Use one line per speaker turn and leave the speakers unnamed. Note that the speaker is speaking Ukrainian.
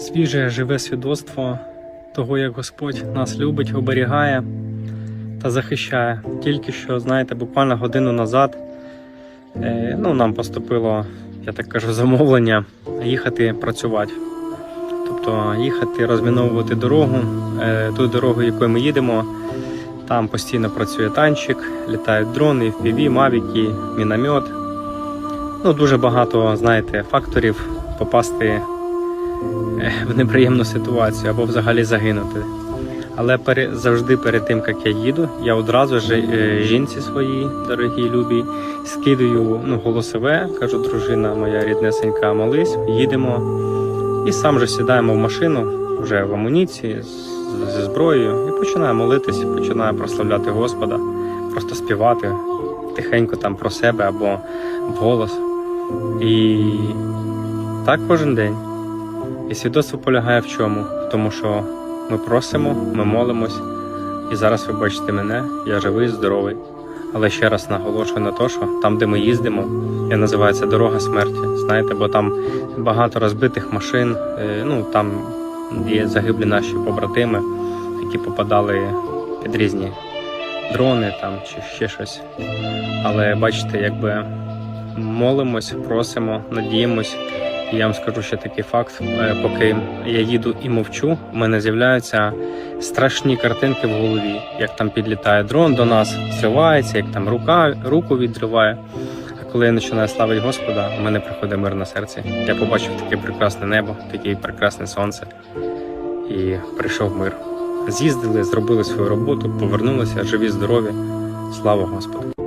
Свіже живе свідоцтво того, як Господь нас любить, оберігає та захищає. Тільки що, знаєте, буквально годину назад е, ну, нам поступило, я так кажу, замовлення їхати працювати. Тобто їхати розміновувати дорогу, е, ту дорогу, якою ми їдемо. Там постійно працює танчик, літають дрони, FPV, мавіки, міномет. Ну, дуже багато, знаєте, факторів попасти в неприємну ситуацію або взагалі загинути. Але завжди перед тим, як я їду, я одразу ж е, жінці своїй, дорогій любій, скидаю ну, голосове, кажу, дружина моя ріднесенька, молись, їдемо. І сам же сідаємо в машину вже в амуніції зі зброєю і починаю молитись, починаю прославляти Господа, просто співати тихенько там про себе або вголос. І так кожен день. І свідоцтво полягає в чому? В тому, що ми просимо, ми молимось, і зараз ви бачите мене, я живий, здоровий. Але ще раз наголошую на те, що там, де ми їздимо, я називаю дорога смерті. Знаєте, бо там багато розбитих машин, е, ну там є загиблі наші побратими, які попадали під різні дрони там чи ще щось. Але бачите, якби молимось, просимо, надіємось. Я вам скажу ще такий факт: Е, поки я їду і мовчу, в мене з'являються страшні картинки в голові, як там підлітає дрон до нас, зривається, як там рука руку відриває. А коли я починаю славити Господа, в мене приходить мир на серці. Я побачив таке прекрасне небо, таке прекрасне сонце, і прийшов мир. З'їздили, зробили свою роботу, повернулися живі, здорові. Слава Господу!